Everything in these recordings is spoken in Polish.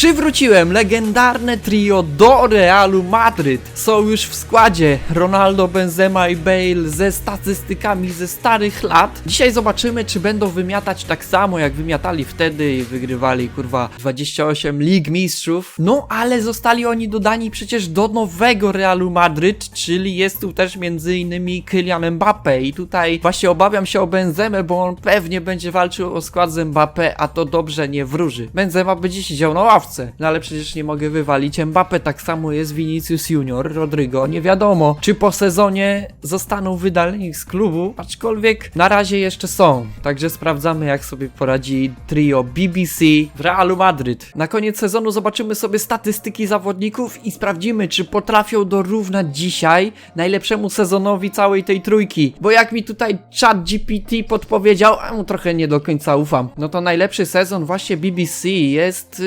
Przywróciłem legendarne trio do Realu Madryt. Są już w składzie Ronaldo, Benzema i Bale ze statystykami ze starych lat. Dzisiaj zobaczymy, czy będą wymiatać tak samo, jak wymiatali wtedy i wygrywali, kurwa, 28 Lig Mistrzów. No, ale zostali oni dodani przecież do nowego Realu Madryt, czyli jest tu też między innymi Kylian Mbappe i tutaj właśnie obawiam się o Benzemę, bo on pewnie będzie walczył o skład z Mbappe, a to dobrze nie wróży. Benzema będzie siedział na ławce, no ale przecież nie mogę wywalić Mbappe, tak samo jest Vinicius Junior, Rodrigo, nie wiadomo, czy po sezonie zostaną wydaleni z klubu, aczkolwiek na razie jeszcze są, także sprawdzamy jak sobie poradzi trio BBC w Realu Madryt. Na koniec sezonu zobaczymy sobie statystyki zawodników i sprawdzimy, czy potrafią dorównać dzisiaj najlepszemu sezonowi całej tej trójki, bo jak mi tutaj chat GPT podpowiedział, a mu trochę nie do końca ufam, no to najlepszy sezon właśnie BBC jest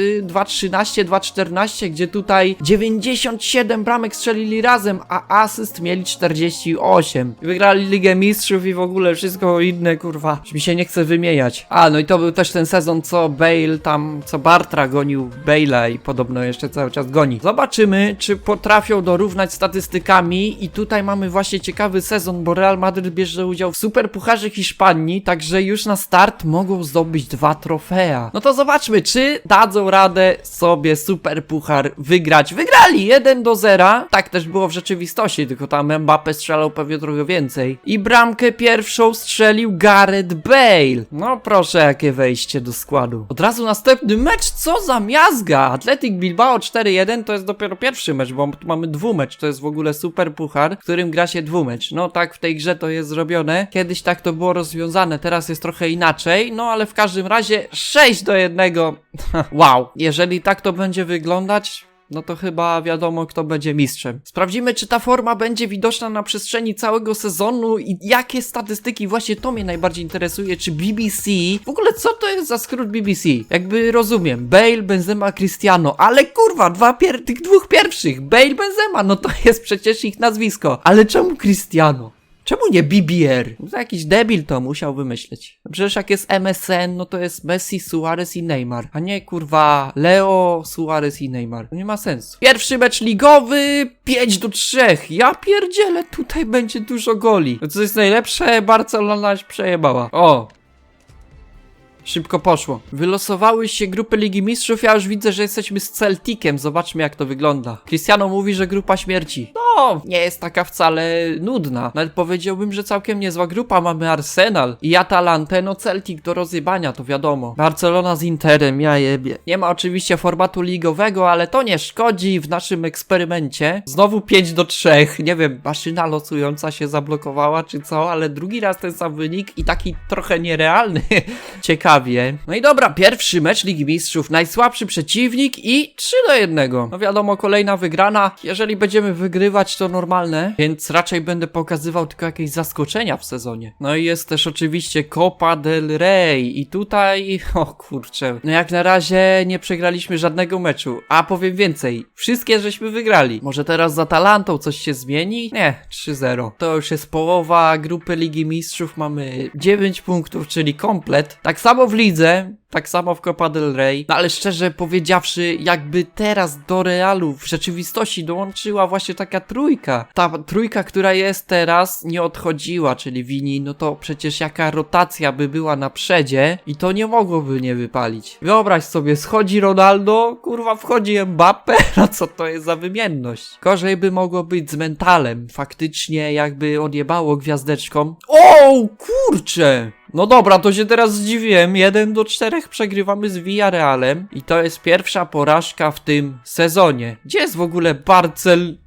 y, 2.13-2.14, gdzie tutaj 97 bramek strzelili razem, a asyst mieli 48. Wygrali Ligę Mistrzów i w ogóle wszystko inne, kurwa, mi się nie chce wymieniać. A, no i to był też ten sezon, co Bale tam, co Bartra gonił Bale'a i podobno jeszcze cały czas goni. Zobaczymy, czy potrafią dorównać statystykami i tutaj mamy właśnie ciekawy sezon, bo Real Madrid bierze udział w Superpucharze Hiszpanii, także już na start mogą zdobyć dwa trofea. No to zobaczmy, czy dadzą radę sobie Superpuchar wygrać. Wygrali 1 do 0. Tak też było w rzeczywistości, tylko tam Mbappe strzelał pewnie trochę więcej. I bramkę pierwszą strzelił Gareth Bale. No proszę, jakie wejście do składu. Od razu następny mecz, co za miazga! Athletic Bilbao 4-1 to jest dopiero pierwszy mecz, bo mamy dwumecz, to jest w ogóle super puchar, w którym gra się dwumecz. No tak w tej grze to jest zrobione. Kiedyś tak to było rozwiązane, teraz jest trochę inaczej, no ale w każdym razie 6 do 1. wow. Jeżeli tak to będzie wyglądać, no to chyba wiadomo, kto będzie mistrzem. Sprawdzimy, czy ta forma będzie widoczna na przestrzeni całego sezonu i jakie statystyki, właśnie to mnie najbardziej interesuje, czy BBC, w ogóle co to jest za skrót BBC? Jakby rozumiem, Bale, Benzema, Cristiano, ale kurwa, dwa pier tych dwóch pierwszych, Bale, Benzema, no to jest przecież ich nazwisko, ale czemu Cristiano? Czemu nie BBR? No to jakiś debil to musiał wymyśleć. Przecież jak jest MSN, no to jest Messi, Suarez i Neymar. A nie kurwa Leo, Suarez i Neymar. To nie ma sensu. Pierwszy mecz ligowy 5 do 3. Ja pierdzielę, tutaj będzie dużo goli. No co jest najlepsze, Barcelona się przejebała. O, Szybko poszło. Wylosowały się grupy Ligi Mistrzów, ja już widzę, że jesteśmy z Celticem. Zobaczmy jak to wygląda. Cristiano mówi, że grupa śmierci. No, nie jest taka wcale nudna. Nawet powiedziałbym, że całkiem niezła grupa. Mamy Arsenal i Atalantę, no Celtic do rozjebania, to wiadomo. Barcelona z Interem, ja jebie. Nie ma oczywiście formatu ligowego, ale to nie szkodzi w naszym eksperymencie. Znowu 5 do 3. Nie wiem, maszyna losująca się zablokowała czy co, ale drugi raz ten sam wynik i taki trochę nierealny. Ciekawie. No i dobra, pierwszy mecz Ligi Mistrzów, najsłabszy przeciwnik i 3 do 1. No wiadomo, kolejna wygrana. Jeżeli będziemy wygrywać, to normalne, więc raczej będę pokazywał tylko jakieś zaskoczenia w sezonie. No i jest też oczywiście Copa del Rey i tutaj, o kurczę, no jak na razie nie przegraliśmy żadnego meczu, a powiem więcej, wszystkie żeśmy wygrali. Może teraz z Atalantą coś się zmieni? Nie, 3-0. To już jest połowa grupy Ligi Mistrzów, mamy 9 punktów, czyli komplet. Tak samo w lidze, tak samo w Copa del Rey. No ale szczerze powiedziawszy, jakby teraz do Realu w rzeczywistości dołączyła właśnie taka trójka. Ta trójka, która jest teraz, nie odchodziła, czyli Wini, no to przecież jaka rotacja by była na przedzie i to nie mogłoby nie wypalić. Wyobraź sobie, schodzi Ronaldo, kurwa wchodzi Mbappe, no co to jest za wymienność? Gorzej by mogło być z mentalem. Faktycznie jakby odjebało gwiazdeczkom. O, kurcze! No dobra, to się teraz zdziwiłem. 1 do 4 przegrywamy z Villarrealem i to jest pierwsza porażka w tym sezonie. Gdzie jest w ogóle Barcel...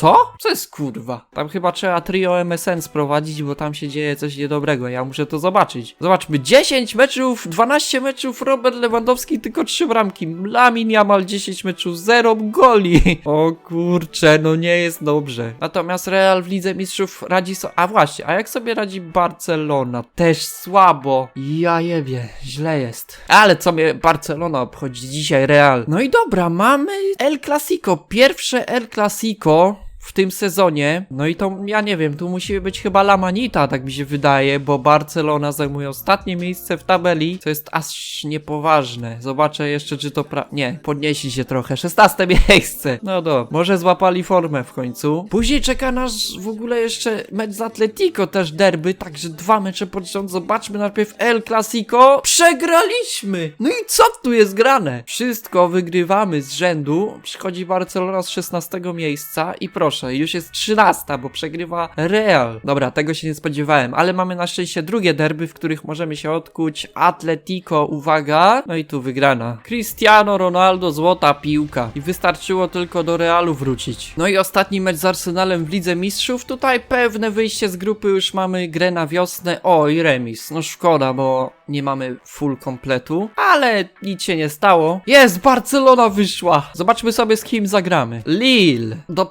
Co? Co jest kurwa? Tam chyba trzeba trio MSN sprowadzić, bo tam się dzieje coś niedobrego. Ja muszę to zobaczyć. Zobaczmy, 10 meczów, 12 meczów, Robert Lewandowski tylko 3 bramki. Lamin Jamal 10 meczów, 0 goli. O kurcze, no nie jest dobrze. Natomiast Real w Lidze Mistrzów radzi so... A właśnie, a jak sobie radzi Barcelona? Też słabo. Ja jebie, źle jest. Ale co mnie Barcelona obchodzi dzisiaj Real? No i dobra, mamy El Clasico, pierwsze El Clasico w tym sezonie. No i to, ja nie wiem, tu musi być chyba Lamanita, tak mi się wydaje, bo Barcelona zajmuje ostatnie miejsce w tabeli, co jest aż niepoważne. Zobaczę jeszcze, czy to pra... Nie, podnieśli się trochę. 16 miejsce. No do, może złapali formę w końcu. Później czeka nas w ogóle jeszcze mecz z Atletico, też derby, także dwa mecze pod rząd. Zobaczmy najpierw El Clasico. Przegraliśmy! No i co tu jest grane? Wszystko wygrywamy z rzędu. Przychodzi Barcelona z 16 miejsca i proszę, już jest 13, bo przegrywa Real. Dobra, tego się nie spodziewałem, ale mamy na szczęście drugie derby, w których możemy się odkuć. Atletico, uwaga. No i tu wygrana. Cristiano Ronaldo, złota piłka. I wystarczyło tylko do Realu wrócić. No i ostatni mecz z Arsenalem w Lidze Mistrzów. Tutaj pewne wyjście z grupy, już mamy grę na wiosnę. O, i remis. No szkoda, bo nie mamy full kompletu, ale nic się nie stało. Jest, Barcelona wyszła. Zobaczmy sobie z kim zagramy. Lille. Do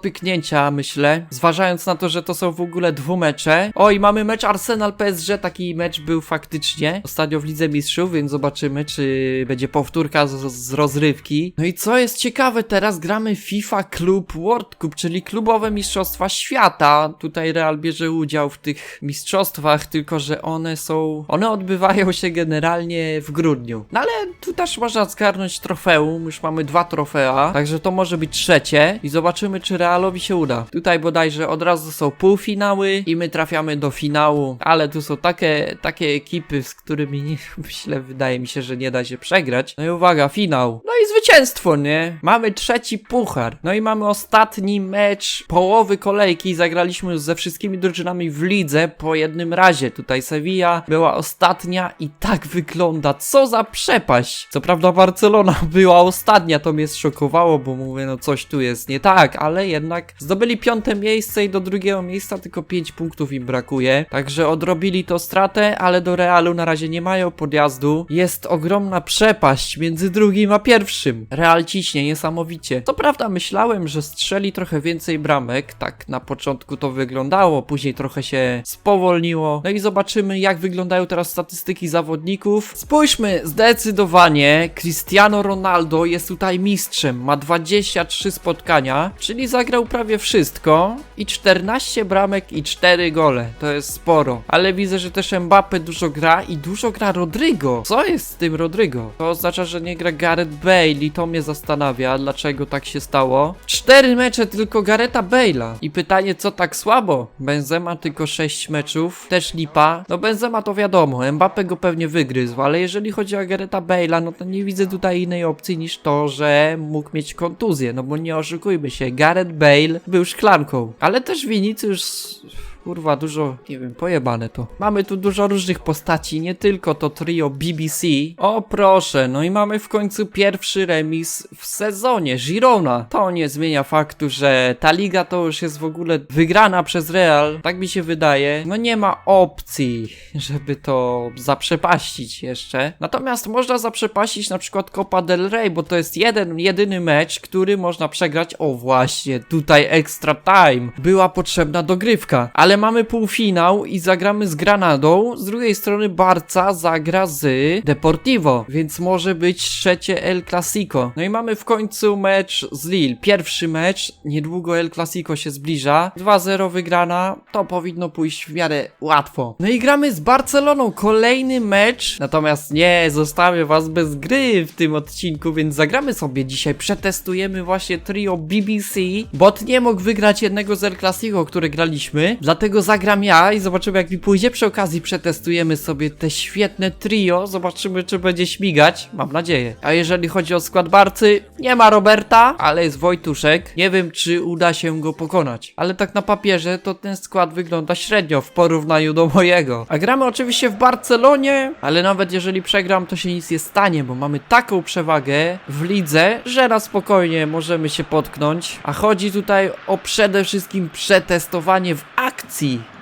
myślę. Zważając na to, że to są w ogóle dwumecze. Oj, mamy mecz Arsenal-PSG. Taki mecz był faktycznie ostatnio w Lidze Mistrzów, więc zobaczymy, czy będzie powtórka z, z rozrywki. No i co jest ciekawe, teraz gramy FIFA Club World Cup, czyli klubowe mistrzostwa świata. Tutaj Real bierze udział w tych mistrzostwach, tylko że one są... One odbywają się generalnie w grudniu. No ale tu też można zgarnąć trofeum, już mamy dwa trofea, także to może być trzecie i zobaczymy, czy Realowi się uda. Tutaj bodajże od razu są półfinały i my trafiamy do finału, ale tu są takie, takie ekipy, z którymi nie, myślę, wydaje mi się, że nie da się przegrać. No i uwaga, finał. No i zwycięstwo, nie? Mamy trzeci puchar. No i mamy ostatni mecz połowy kolejki. Zagraliśmy już ze wszystkimi drużynami w lidze po jednym razie. Tutaj Sevilla była ostatnia i tak wygląda. Co za przepaść. Co prawda Barcelona była ostatnia, to mnie szokowało, bo mówię, no coś tu jest nie tak, ale jednak zdobyli piąte miejsce i do drugiego miejsca tylko 5 punktów im brakuje. Także odrobili to stratę, ale do Realu na razie nie mają podjazdu. Jest ogromna przepaść między drugim a pierwszym. Real ciśnie niesamowicie. Co prawda myślałem, że strzeli trochę więcej bramek, tak na początku to wyglądało, później trochę się spowolniło. No i zobaczymy jak wyglądają teraz statystyki zawodników. Spójrzmy, zdecydowanie Cristiano Ronaldo jest tutaj mistrzem, ma 23 spotkania, czyli zagrał prawie wszystko i 14 bramek i 4 gole. To jest sporo. Ale widzę, że też Mbappe dużo gra i dużo gra Rodrygo. Co jest z tym Rodrygo? To oznacza, że nie gra Gareth Bale i to mnie zastanawia, dlaczego tak się stało. Cztery mecze tylko Gareta Bale'a. I pytanie, co tak słabo? Benzema tylko 6 meczów, też lipa. No Benzema to wiadomo, Mbappe go pewnie wygryzł, ale jeżeli chodzi o Gareta Bale'a, no to nie widzę tutaj innej opcji niż to, że mógł mieć kontuzję, no bo nie oszukujmy się, Gareth Bale był szklanką. Ale też Vinicius kurwa, dużo, nie wiem, pojebane to. Mamy tu dużo różnych postaci, nie tylko to trio BBC. O proszę, no i mamy w końcu pierwszy remis w sezonie, Girona. To nie zmienia faktu, że ta liga to już jest w ogóle wygrana przez Real, tak mi się wydaje. No nie ma opcji, żeby to zaprzepaścić jeszcze. Natomiast można zaprzepaścić na przykład Copa del Rey, bo to jest jeden, jedyny mecz, który można przegrać. O właśnie, tutaj extra time. Była potrzebna dogrywka, ale mamy półfinał i zagramy z Granadą. Z drugiej strony Barca zagra z Deportivo, więc może być trzecie El Clasico. No i mamy w końcu mecz z Lille. Pierwszy mecz, niedługo El Clasico się zbliża. 2-0 wygrana, to powinno pójść w miarę łatwo. No i gramy z Barceloną, kolejny mecz. Natomiast nie, zostawię was bez gry w tym odcinku, więc zagramy sobie dzisiaj. Przetestujemy właśnie trio BBC. Bot nie mógł wygrać jednego z El Clasico, które graliśmy, dlatego zagram ja i zobaczymy jak mi pójdzie. Przy okazji przetestujemy sobie te świetne trio, zobaczymy czy będzie śmigać, mam nadzieję. A jeżeli chodzi o skład Barcy, nie ma Roberta, ale jest Wojtuszek. Nie wiem czy uda się go pokonać, ale tak na papierze to ten skład wygląda średnio w porównaniu do mojego. A gramy oczywiście w Barcelonie, ale nawet jeżeli przegram to się nic nie stanie, bo mamy taką przewagę w lidze, że na spokojnie możemy się potknąć. A chodzi tutaj o przede wszystkim przetestowanie w akcji.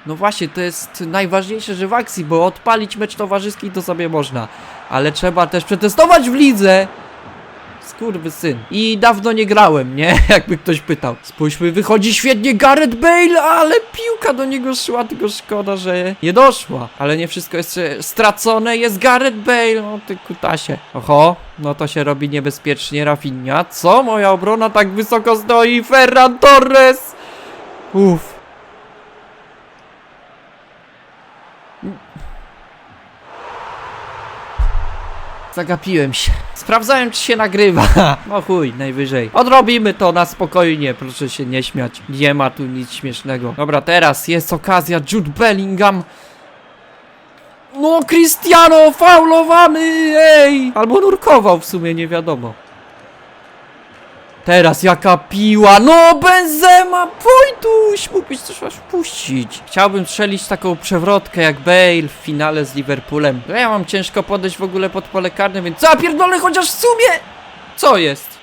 No właśnie, to jest najważniejsze, że w akcji, bo odpalić mecz towarzyski to sobie można, ale trzeba też przetestować w lidze. Skurwy syn. I dawno nie grałem, nie? Jakby ktoś pytał. Spójrzmy, wychodzi świetnie Gareth Bale, ale piłka do niego szła, tylko szkoda, że nie doszła. Ale nie wszystko jest stracone, jest Gareth Bale, no ty kutasie. Oho, no to się robi niebezpiecznie, Rafinha. Co? Moja obrona tak wysoko stoi, Ferran Torres! Uff. Zagapiłem się. Sprawdzałem, czy się nagrywa. No chuj, najwyżej. Odrobimy to na spokojnie, proszę się nie śmiać. Nie ma tu nic śmiesznego. Dobra, teraz jest okazja. Jude Bellingham. No, Cristiano, faulowany, ej! Albo nurkował w sumie, nie wiadomo. Teraz jaka piła, no Benzema, Wojtuś, mógłbyś coś aż puścić. Chciałbym strzelić taką przewrotkę jak Bale w finale z Liverpoolem. No ja mam ciężko podejść w ogóle pod pole karne, więc co, pierdolę chociaż w sumie! Co jest?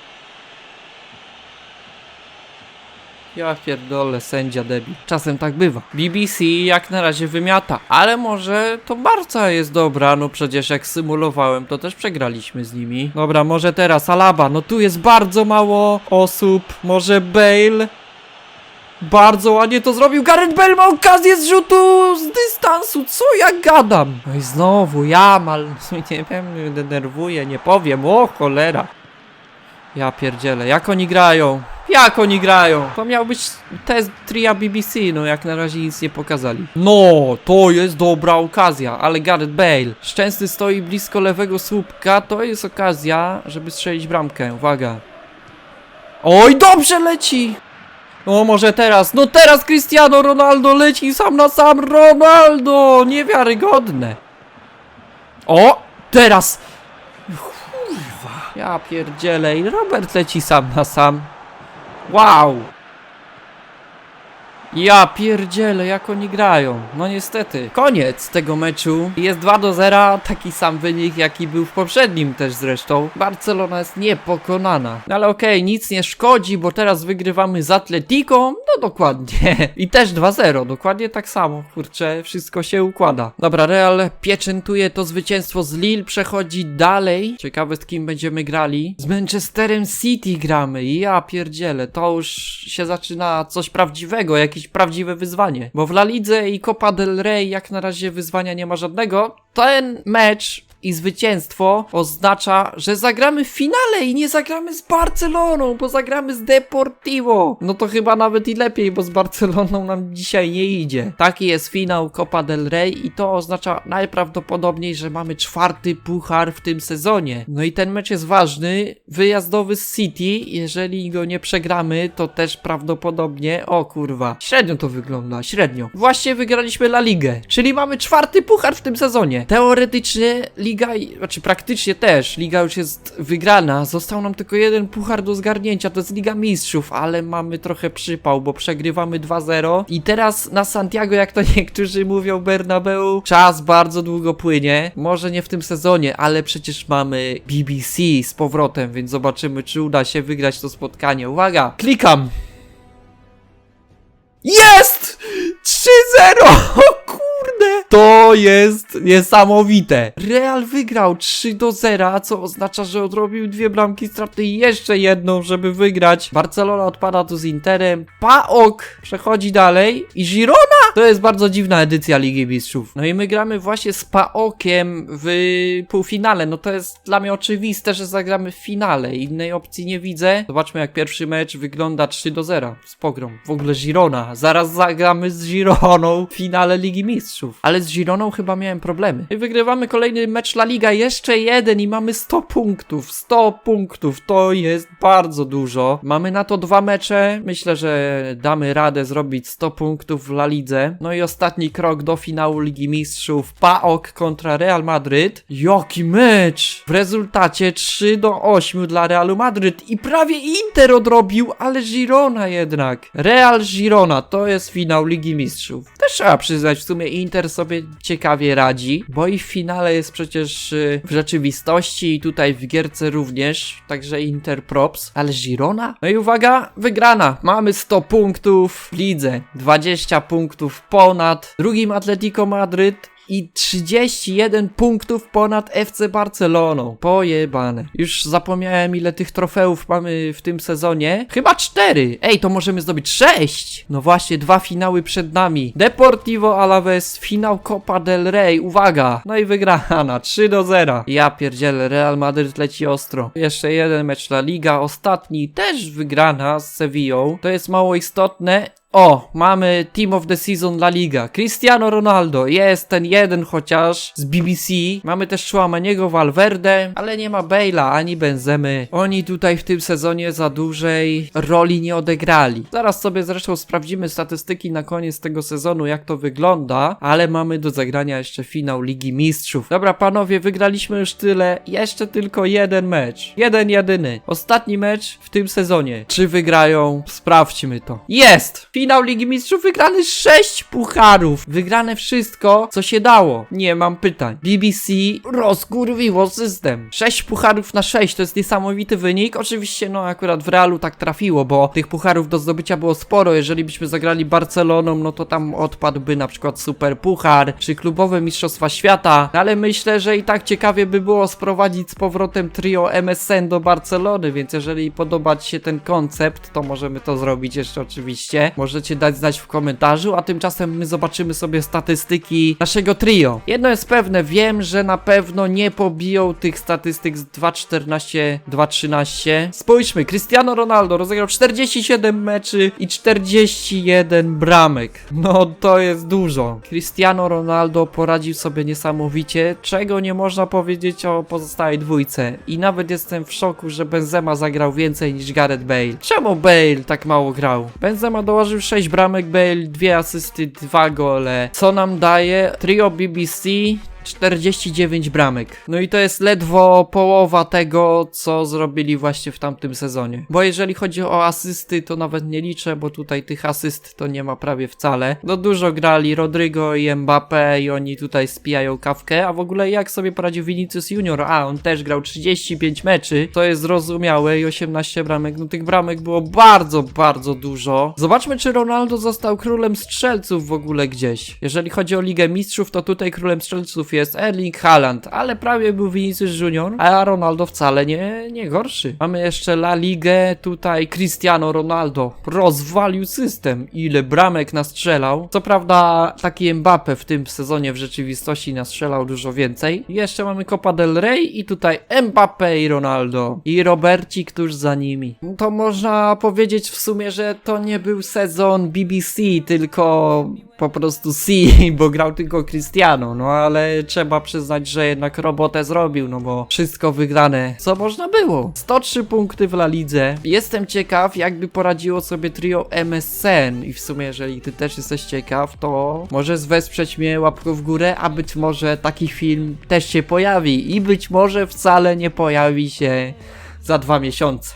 Ja pierdolę, sędzia debil. Czasem tak bywa. BBC jak na razie wymiata, ale może to Barca jest dobra, no przecież jak symulowałem, to też przegraliśmy z nimi. Dobra, może teraz Alaba, no tu jest bardzo mało osób, może Bale. Bardzo ładnie to zrobił. Gareth Bale ma okazję z rzutu z dystansu. Co ja gadam? No i znowu Jamal. Nie wiem, denerwuje, nie powiem. O cholera. Ja pierdzielę. Jak oni grają? Jak oni grają? To miał być test tria BBC, no jak na razie nic nie pokazali. No, to jest dobra okazja, ale Gareth Bale. Szczęsny stoi blisko lewego słupka, to jest okazja, żeby strzelić bramkę. Uwaga. Oj, dobrze leci! O, może teraz, no teraz Cristiano Ronaldo leci sam na sam Ronaldo! Niewiarygodne. O, teraz! Ja pierdzielę Robert leci sam na sam. Wow! Ja pierdzielę, jak oni grają. No niestety. Koniec tego meczu. Jest 2 do 0, taki sam wynik, jaki był w poprzednim też zresztą. Barcelona jest niepokonana. No ale okej, nic nie szkodzi, bo teraz wygrywamy z Atletico. No dokładnie. I też 2-0, dokładnie tak samo. Kurczę, wszystko się układa. Dobra, Real pieczętuje to zwycięstwo z Lille, przechodzi dalej. Ciekawe z kim będziemy grali. Z Manchesterem City gramy. Ja pierdzielę, to już się zaczyna coś prawdziwego, prawdziwe wyzwanie. Bo w La Lidze i Copa del Rey jak na razie wyzwania nie ma żadnego. Ten mecz i zwycięstwo oznacza, że zagramy w finale i nie zagramy z Barceloną, bo zagramy z Deportivo. No to chyba nawet i lepiej, bo z Barceloną nam dzisiaj nie idzie. Taki jest finał Copa del Rey i to oznacza najprawdopodobniej, że mamy czwarty puchar w tym sezonie. No i ten mecz jest ważny, wyjazdowy z City, jeżeli go nie przegramy, to też prawdopodobnie, o kurwa, średnio to wygląda, średnio. Właśnie wygraliśmy La Ligę, czyli mamy czwarty puchar w tym sezonie. Teoretycznie Liga, i- znaczy praktycznie też, Liga już jest wygrana, został nam tylko jeden puchar do zgarnięcia, to jest Liga Mistrzów, ale mamy trochę przypał, bo przegrywamy 2-0 i teraz na Santiago, jak to niektórzy mówią, Bernabeu, czas bardzo długo płynie, może nie w tym sezonie, ale przecież mamy BBC z powrotem, więc zobaczymy, czy uda się wygrać to spotkanie. Uwaga, klikam! Jest! 3-0! To jest niesamowite. Real wygrał 3 do 0, co oznacza, że odrobił dwie bramki straty i jeszcze jedną, żeby wygrać. Barcelona odpada tu z Interem. PAOK przechodzi dalej i Girona to jest bardzo dziwna edycja Ligi Mistrzów. No i my gramy właśnie z PAOKiem w półfinale. No to jest dla mnie oczywiste, że zagramy w finale. Innej opcji nie widzę. Zobaczmy jak pierwszy mecz wygląda 3 do 0. Z pogrom. W ogóle Girona. Zaraz zagramy z Gironą w finale Ligi Mistrzów. Ale z Gironą chyba miałem problemy. I wygrywamy kolejny mecz La Liga. Jeszcze jeden i mamy 100 punktów. 100 punktów. To jest bardzo dużo. Mamy na to dwa mecze. Myślę, że damy radę zrobić 100 punktów w La Lidze. No i ostatni krok do finału Ligi Mistrzów. PAOK kontra Real Madryt. Jaki mecz! W rezultacie 3 do 8 dla Realu Madryt i prawie Inter odrobił, ale Girona jednak. Real Girona to jest finał Ligi Mistrzów. Też trzeba przyznać, w sumie Inter sobie ciekawie radzi, bo i w finale jest przecież y, w rzeczywistości i tutaj w gierce również, także Inter props, ale Girona? No i uwaga, wygrana. Mamy 100 punktów w lidze, 20 punktów ponad drugim Atletico Madryt i 31 punktów ponad FC Barceloną. Pojebane. Już zapomniałem ile tych trofeów mamy w tym sezonie. Chyba 4. Ej, to możemy zdobyć 6. No właśnie, dwa finały przed nami. Deportivo Alaves, finał Copa del Rey. Uwaga. No i wygrana. 3 do 0. Ja pierdzielę, Real Madryt leci ostro. Jeszcze jeden mecz La Liga, ostatni też wygrana z Sevillą. To jest mało istotne. O, mamy Team of the Season La Liga. Cristiano Ronaldo, jest ten jeden chociaż z BBC. Mamy też Chouamaniego Valverde, ale nie ma Bale'a ani Benzemy. Oni tutaj w tym sezonie za dużej roli nie odegrali. Zaraz sobie zresztą sprawdzimy statystyki na koniec tego sezonu, jak to wygląda, ale mamy do zagrania jeszcze finał Ligi Mistrzów. Dobra, panowie, wygraliśmy już tyle. Jeszcze tylko jeden mecz. Jeden jedyny. Ostatni mecz w tym sezonie. Czy wygrają? Sprawdźmy to. Jest! Ligi Mistrzów wygrany 6 pucharów. Wygrane wszystko, co się dało. Nie mam pytań. BBC rozkurwiło system. 6 pucharów na 6 to jest niesamowity wynik. Oczywiście, no akurat w Realu tak trafiło, bo tych pucharów do zdobycia było sporo. Jeżeli byśmy zagrali Barceloną, no to tam odpadłby na przykład Super Puchar, czy klubowe Mistrzostwa Świata. Ale myślę, że i tak ciekawie by było sprowadzić z powrotem trio MSN do Barcelony, więc jeżeli podoba Ci się ten koncept, to możemy to zrobić jeszcze oczywiście. Możecie dać znać w komentarzu, a tymczasem my zobaczymy sobie statystyki naszego trio. Jedno jest pewne, wiem, że na pewno nie pobiją tych statystyk z 2.14, 2.13. Spójrzmy, Cristiano Ronaldo rozegrał 47 meczy i 41 bramek. No to jest dużo. Cristiano Ronaldo poradził sobie niesamowicie, czego nie można powiedzieć o pozostałej dwójce. I nawet jestem w szoku, że Benzema zagrał więcej niż Gareth Bale. Czemu Bale tak mało grał? Benzema dołożył 6 bramek, Bale 2 asysty, 2 gole. Co nam daje trio BBC? 49 bramek. No i to jest ledwo połowa tego, co zrobili właśnie w tamtym sezonie. Bo jeżeli chodzi o asysty, to nawet nie liczę, bo tutaj tych asyst to nie ma prawie wcale. No dużo grali Rodrygo i Mbappe i oni tutaj spijają kawkę, a w ogóle jak sobie poradził Vinicius Junior? A, on też grał 35 meczy, to jest zrozumiałe i 18 bramek. No tych bramek było bardzo, bardzo dużo. Zobaczmy, czy Ronaldo został królem strzelców w ogóle gdzieś. Jeżeli chodzi o Ligę Mistrzów, to tutaj królem strzelców jest Erling Haaland, ale prawie był Vinicius Junior, a Ronaldo wcale nie, nie gorszy. Mamy jeszcze La Ligę, tutaj Cristiano Ronaldo rozwalił system. Ile bramek nastrzelał. Co prawda taki Mbappe w tym sezonie w rzeczywistości nastrzelał dużo więcej. Jeszcze mamy Copa del Rey i tutaj Mbappe i Ronaldo. I Robercik tuż za nimi. To można powiedzieć w sumie, że to nie był sezon BBC, tylko po prostu C, bo grał tylko Cristiano, no ale trzeba przyznać, że jednak robotę zrobił, no bo wszystko wygrane, co można było. 103 punkty w La Lidze. Jestem ciekaw, jakby poradziło sobie trio MSN i w sumie, jeżeli ty też jesteś ciekaw, to możesz wesprzeć mnie łapką w górę, a być może taki film też się pojawi i być może wcale nie pojawi się za dwa miesiące.